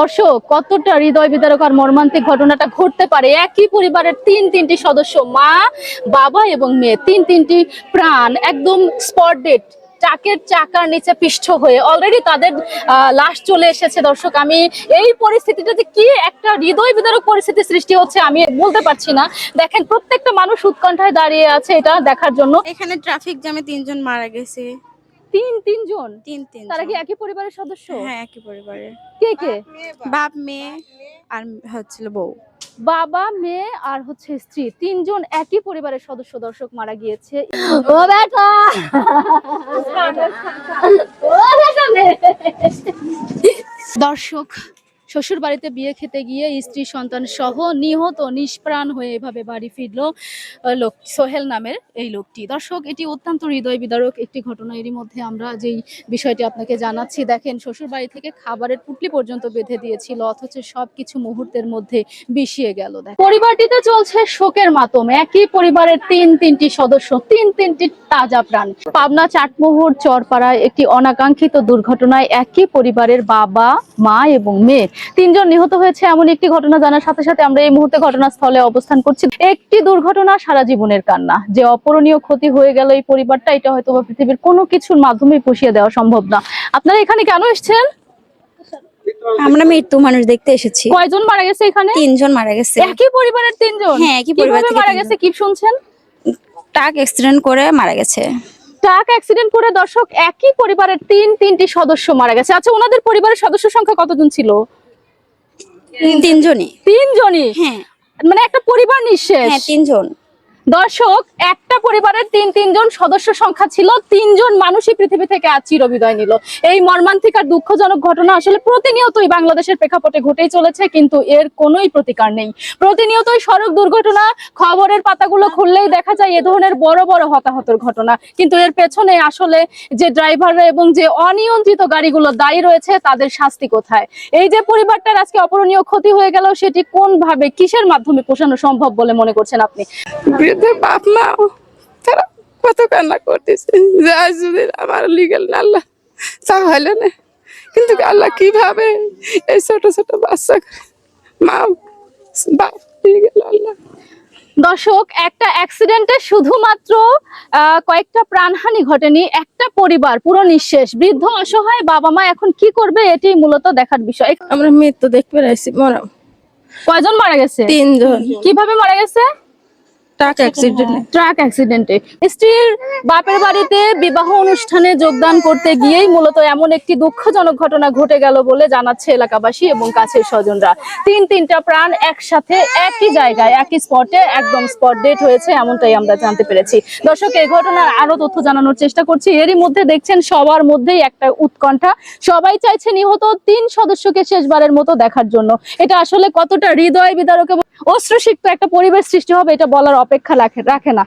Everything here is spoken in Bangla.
দর্শক, কতটা হৃদয় বিদারক আর মর্মান্তিক ঘটনাটা ঘটতে পারে? একই পরিবারের তিন তিনটি সদস্য, মা, বাবা এবং মেয়ে। তিন তিনটি প্রাণ, একদম স্পট ডেট চাকের চাকার নিচে পিষ্ঠ হয়ে। অলরেডি তাদের লাশ চলে এসেছে দর্শক, আমি এই পরিস্থিতিটা যে কি একটা হৃদয় বিদারক পরিস্থিতি সৃষ্টি হচ্ছে আমি বলতে পারছি না। দেখেন, প্রত্যেকটা মানুষ উৎকণ্ঠায় দাঁড়িয়ে আছে এটা দেখার জন্য। এখানে ট্রাফিক জ্যামে তিনজন মারা গেছে। তিন তিনজন? তিন তিন তারা কি একই পরিবারের সদস্য? হ্যাঁ একই পরিবারের। কে কে? বাপ মেয়ে আর হচ্ছিল বউ। বাবা মেয়ে আর হচ্ছে স্ত্রী। তিনজন একই পরিবারের সদস্য। দর্শক মারা গিয়েছে। ও বেটা। দর্শক শ্বশুর বাড়িতে বিয়ে খেতে গিয়ে স্ত্রী, সন্তান সহ নিহত, নিষ্প্রাণ হয়ে এভাবে বাড়ি ফিরলো লোক সোহেল নামের এই লোকটি। দর্শক, এটি অত্যন্ত হৃদয় বিদারক একটি ঘটনা। এরই মধ্যে আমরা যেই বিষয়টি আপনাকে জানাচ্ছি, দেখেন শ্বশুর বাড়ি থেকে খাবারের পুটলি পর্যন্ত বেঁধে দিয়েছিল, অথচ সবকিছু মুহূর্তের মধ্যে বিষিয়ে গেল। পরিবারটিতে চলছে শোকের মাতম। একই পরিবারের তিন তিনটি সদস্য, তিন তিনটি তাজা প্রাণ। পাবনা চাটমোহর চরপাড়ায় একটি অনাকাঙ্ক্ষিত দুর্ঘটনায় একই পরিবারের বাবা, মা এবং মেয়ে তিনজন নিহত হয়েছে এমন একটি ঘটনা জানার সাথে সাথে আমরা এই মুহূর্তে ঘটনাস্থলে অবস্থান করছি। একটি দুর্ঘটনা সারা জীবনের কান্না। যে অপূরণীয় ক্ষতি হয়ে গেল এই পরিবারটা এটা হয়তো পৃথিবীর কোনো কিছুর মাধ্যমে পুষিয়ে দেওয়া সম্ভব না। আপনারা এখানে কেন এসেছেন? আমরা মৃত্যু মানুষ দেখতে এসেছি। কয়জন মারা গেছে এখানে? তিনজন মারা গেছে। একই পরিবারের তিনজন? হ্যাঁ, একই পরিবার মারা গেছে কি শুনছেন? ট্রাক অ্যাক্সিডেন্ট করে মারা গেছে। ট্রাক অ্যাক্সিডেন্ট করে দর্শক একই পরিবারের তিন তিনটি সদস্য মারা গেছে। আচ্ছা ওনাদের পরিবারের সদস্য সংখ্যা কতজন ছিল? তিনজনই। তিনজনই? হ্যাঁ। মানে একটা পরিবার নিঃশেষ? হ্যাঁ তিনজন। দর্শক, একটা পরিবারের তিন তিনজন সদস্য সংখ্যা ছিল, তিনজন মানুষই পৃথিবী থেকে আজ চিরবিদায় নিল। এই মর্মান্তিক আর দুঃখজনক ঘটনা আসলে প্রতিনিয়তই বাংলাদেশের প্রেক্ষাপটে ঘটেই চলেছে, কিন্তু এর কোনোই প্রতিকার নেই। প্রতিনিয়তই সড়ক দুর্ঘটনা, খবরের পাতাগুলো খুললেই দেখা যায় এ ধরনের বড় বড় হতাহতের ঘটনা। কিন্তু এর পেছনে আসলে যে ড্রাইভাররা এবং যে অনিয়ন্ত্রিত গাড়িগুলো দায়ী রয়েছে, তাদের শাস্তি কোথায়? এই যে পরিবারটার আজকে অপরণীয় ক্ষতি হয়ে গেল, সেটি কোন ভাবে কিসের মাধ্যমে পোষানো সম্ভব বলে মনে করছেন আপনি? বৃদ্ধ বাপ মা তারা কত কান্না করতেছে। যে আজ যদি আমার লিগেল না আল্লাহ তা হলো না। কিন্তু আল্লাহ কীভাবে এই ছোট ছোট বাচ্চা মা বাপ দিয়ে গেল আল্লাহ। দর্শক একটা অ্যাক্সিডেন্টে শুধুমাত্র কয়েকটা প্রাণহানি ঘটেনি একটা পরিবার পুরো নিঃশেষ। বৃদ্ধ অসহায় বাবা মা এখন কি করবে এটি মূলত দেখার বিষয়। আমরা মৃত্যু দেখতে পেরেছি মরা কয়জন মারা গেছে? তিনজন। কীভাবে মারা গেছে? ট্রাক অ্যাক্সিডেন্ট ট্রাক অ্যাক্সিডেন্টে স্ত্রীর বাপের বাড়িতে বিবাহ অনুষ্ঠানে যোগদান করতে গিয়েই মূলত এমন একটি দুঃখজনক ঘটনা ঘটে গেল বলে জানাচ্ছে এলাকাবাসী এবং কাছের স্বজনরা। তিন তিনটা প্রাণ একসাথে একই জায়গায় একই স্পটে একদম স্পট ডেট হয়েছে এমনটাই আমরা জানতে পেরেছি। দর্শক এই ঘটনার আরও তথ্য জানানোর চেষ্টা করছি। এরই মধ্যে দেখছেন সবার মধ্যেই একটা উৎকণ্ঠা। সবাই চাইছে নিহত তিন সদস্যকে শেষবারের মতো দেখার জন্য। এটা আসলে কতটা হৃদয় বিদারক এবং অশ্রুসিক্ত একটা পরিবেশ সৃষ্টি হবে এটা বলার অপেক্ষা রাখে না।